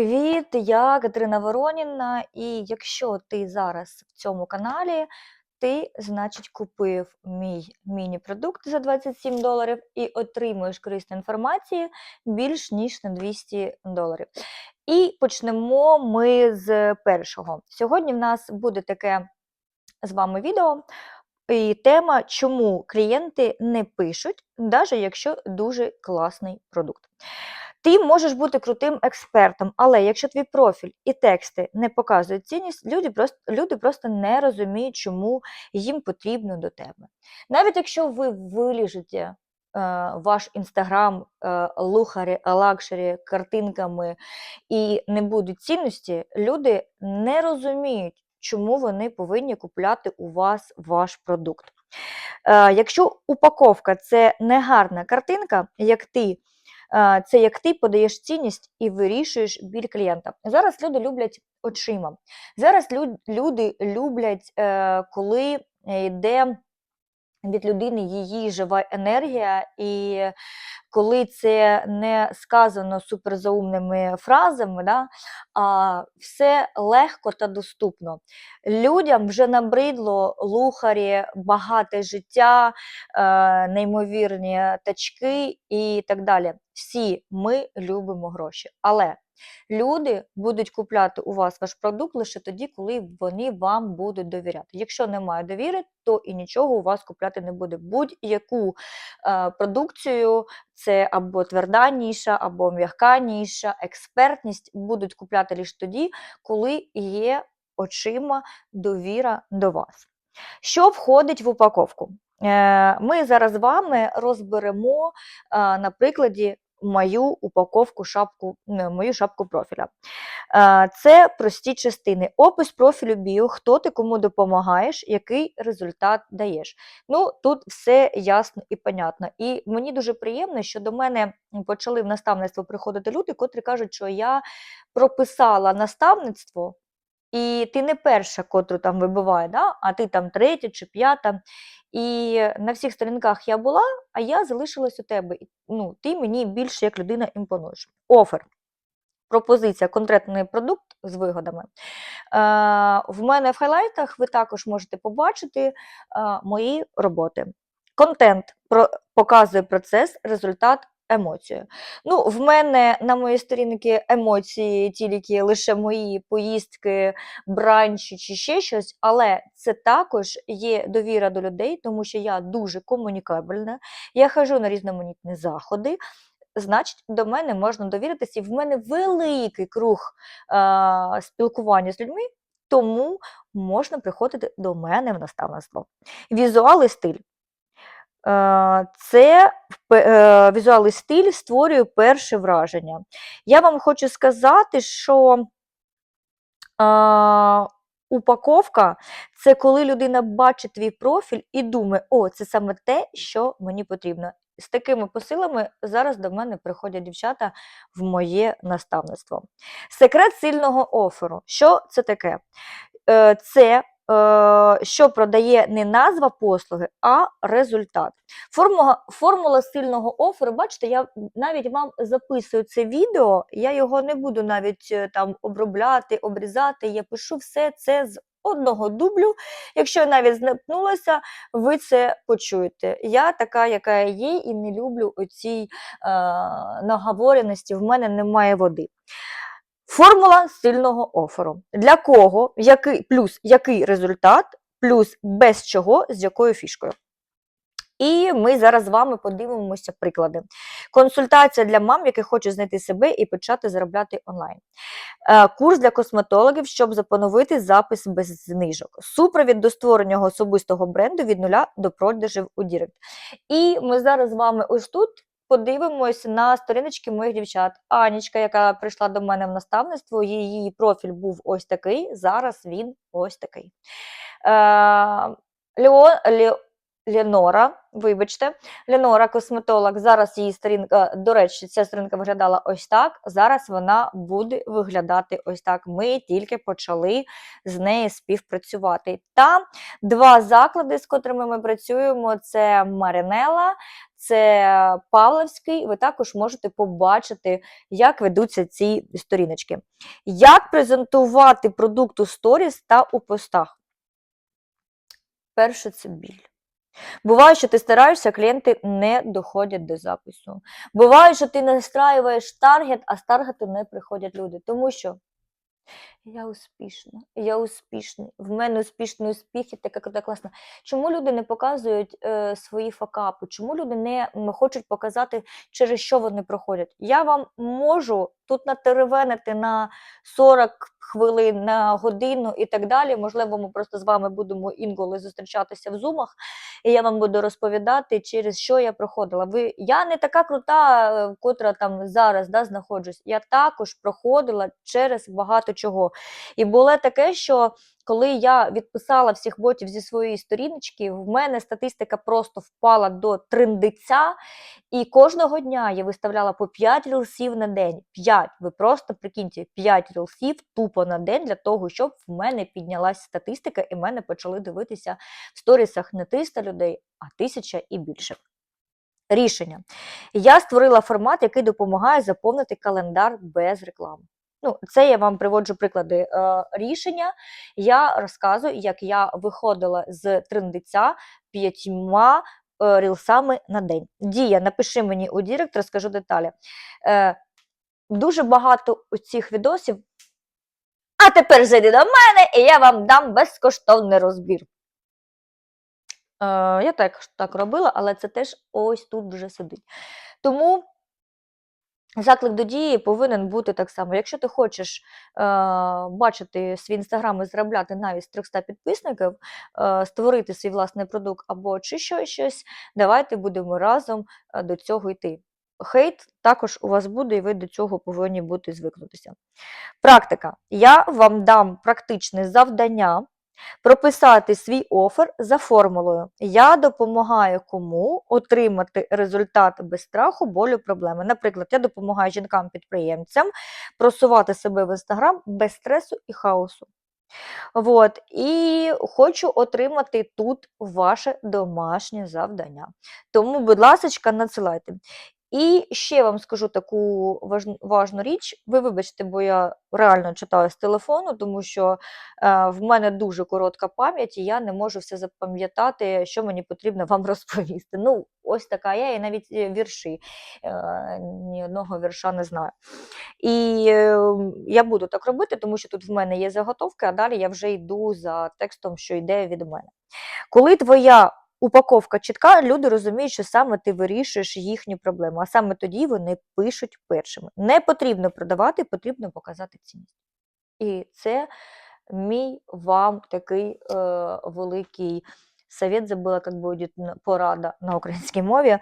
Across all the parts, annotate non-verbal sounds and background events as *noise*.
Привіт, я Катерина Вороніна, і якщо ти зараз в цьому каналі, ти, значить, купив мій міні-продукт за 27 доларів і отримуєш корисну інформацію більш ніж на 200 доларів. І почнемо ми з першого. Сьогодні в нас буде таке з вами відео. І тема, чому клієнти не пишуть, навіть якщо дуже класний продукт. Ти можеш бути крутим експертом, але якщо твій профіль і тексти не показують цінність, люди просто, люди просто не розуміють, чому їм потрібно до тебе. Навіть якщо ви виліжете е, ваш інстаграм е, лухарі, лакшері картинками і не будуть цінності, люди не розуміють, чому вони повинні купляти у вас ваш продукт. Е, якщо упаковка це не гарна картинка, як ти. Е, Це як ти подаєш цінність і вирішуєш біль клієнта. Зараз люди люблять очима. Зараз лю- люди люблять, е, коли йде від людини її жива енергія, і коли це не сказано суперзаумними фразами, да, а все легко та доступно. Людям вже набридло лухарі, багате життя, е, неймовірні тачки і так далі. Всі ми любимо гроші. Але люди будуть купляти у вас ваш продукт лише тоді, коли вони вам будуть довіряти. Якщо немає довіри, то і нічого у вас купляти не буде. Будь-яку е, продукцію, це або тверда ніша, або м'яка ніша, експертність будуть купляти лише тоді, коли є очима довіра до вас. Що входить в упаковку? Е, Ми зараз з вами розберемо е, на прикладі мою упаковку шапку, не, мою шапку профіля. Е, Це прості частини. Опис профілю біо, хто ти кому допомагаєш, який результат даєш. Ну, тут все ясно і понятно. І мені дуже приємно, що до мене почали в наставництво приходити люди, котрі кажуть, що я прописала наставництво. І ти не перша, котру там вибиває, да? а ти там третя чи п'ята. І на всіх сторінках я була, а я залишилась у тебе. Ну, ти мені більше як людина імпонуєш. Офер. Пропозиція, конкретний продукт з вигодами. Е, в мене в хайлайтах ви також можете побачити е, мої роботи. Контент показує процес, результат, емоцію. Ну, в мене на моїй сторінці емоції тільки лише мої поїздки, бранчі чи ще щось, але це також є довіра до людей, тому що я дуже комунікабельна, я хожу на різноманітні заходи. Значить, до мене можна довіритися, і в мене великий круг е, спілкування з людьми, тому можна приходити до мене в наставництво. Візуал і стиль. Е, Це е, візуал і стиль створює перше враження. Я вам хочу сказати, що е, упаковка це коли людина бачить твій профіль і думає, о, це саме те, що мені потрібно. З такими посилами зараз до мене приходять дівчата в моє наставництво. Секрет сильного оферу. Що це таке? Це що продає не назва послуги, а результат. Формула, формула сильного оферу, бачите, я навіть вам записую це відео, я його не буду навіть е, там обробляти, обрізати. Я пишу все це з одного дублю. Якщо навіть знепнулася, ви це почуєте. Я така, яка я є, і не люблю оцій е, наговореності, в мене немає води. Формула сильного оферу. Для кого, який, плюс який результат, плюс без чого, з якою фішкою. І ми зараз з вами подивимося приклади. Консультація для мам, які хочуть знайти себе і почати заробляти онлайн. Е, Курс для косметологів, щоб запоновити запис без знижок. Супровід до створення особистого бренду від нуля до продажів у Дірект. І ми зараз з вами ось тут подивимось на сторіночки моїх дівчат. Анічка, яка прийшла до мене в наставництво, її профіль був ось такий, зараз він ось такий. Е, Леон, Ле, Ленора, вибачте, Ленора, косметолог, зараз її сторінка, до речі, ця сторінка виглядала ось так. Зараз вона буде виглядати ось так. Ми тільки почали з нею співпрацювати. Та два заклади, з котрими ми працюємо: це Маринела, це Павловський. Ви також можете побачити, як ведуться ці сторіночки. Як презентувати продукт у сторіс та у постах? Перше це біль. Буває, що ти стараєшся, клієнти не доходять до запису. Буває, що ти настраюєш таргет, а з таргету не приходять люди. Тому що я успішна, я успішний, в мене успішний успіх, і таке крута класна. Чому люди не показують е, свої факапи? Чому люди не хочуть показати, через що вони проходять? Я вам можу тут натеревенити на 40 хвилин, на годину і так далі. Можливо, ми просто з вами будемо інколи зустрічатися в зумах, і я вам буду розповідати, через що я проходила. Ви, я не така крута, е, котра там зараз да, знаходжусь. Я також проходила через багато чого. І було таке, що коли я відписала всіх ботів зі своєї сторіночки, в мене статистика просто впала до триндиця, і кожного дня я виставляла по 5 рілсів на день. 5. Ви просто прикиньте, 5 рілсів тупо на день для того, щоб в мене піднялася статистика, і мене почали дивитися в сторісах не 300 людей, а 1000 і більше. Рішення. Я створила формат, який допомагає заповнити календар без реклами. Ну, це я вам приводжу приклади е, рішення. Я розказую, як я виходила з трендиця п'ятьма е, рілсами на день. Дія, напиши мені у Дірект, розкажу деталі. Е, дуже багато цих відосів. А тепер зайди до мене, і я вам дам безкоштовний розбір. Е, я так, так робила, але це теж ось тут вже сидить. Тому заклик до дії повинен бути так само. Якщо ти хочеш е, бачити свій інстаграм і заробляти навіть з 300 підписників, е, створити свій власний продукт або чи що, щось, давайте будемо разом е, до цього йти. Хейт також у вас буде, і ви до цього повинні бути звикнутися. Практика. Я вам дам практичне завдання прописати свій офер за формулою. Я допомагаю кому отримати результат без страху, болю, проблеми. Наприклад, я допомагаю жінкам-підприємцям просувати себе в інстаграм без стресу і хаосу. От, і хочу отримати тут ваше домашнє завдання. Тому, будь ласка, надсилайте. І ще вам скажу таку важну, річ. Ви вибачте, бо я реально читаю з телефону, тому що е, в мене дуже коротка пам'ять, і я не можу все запам'ятати, що мені потрібно вам *laughs* розповісти. Ну, ось така я, і навіть е, вірші. Е, ні одного вірша не знаю. І я буду так робити, тому що тут в мене є заготовки, а далі я вже йду за текстом, що йде від мене. Коли твоя упаковка чітка, люди розуміють, що саме ти вирішуєш їхню проблему, а саме тоді вони пишуть першими. Не потрібно продавати, потрібно показати цінність. І це мій вам такий е, великий совет, забула, як буде порада на українській мові.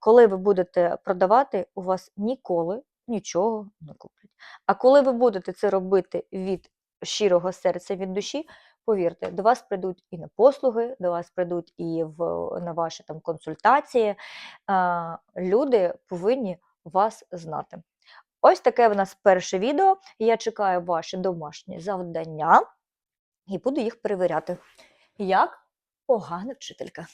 Коли ви будете продавати, у вас ніколи нічого не куплять. А коли ви будете це робити від щирого серця, від душі, повірте, до вас прийдуть і на послуги, до вас прийдуть і в, на ваші там консультації. А, люди повинні вас знати. Ось таке в нас перше відео. Я чекаю ваші домашні завдання і буду їх перевіряти. Як погана вчителька.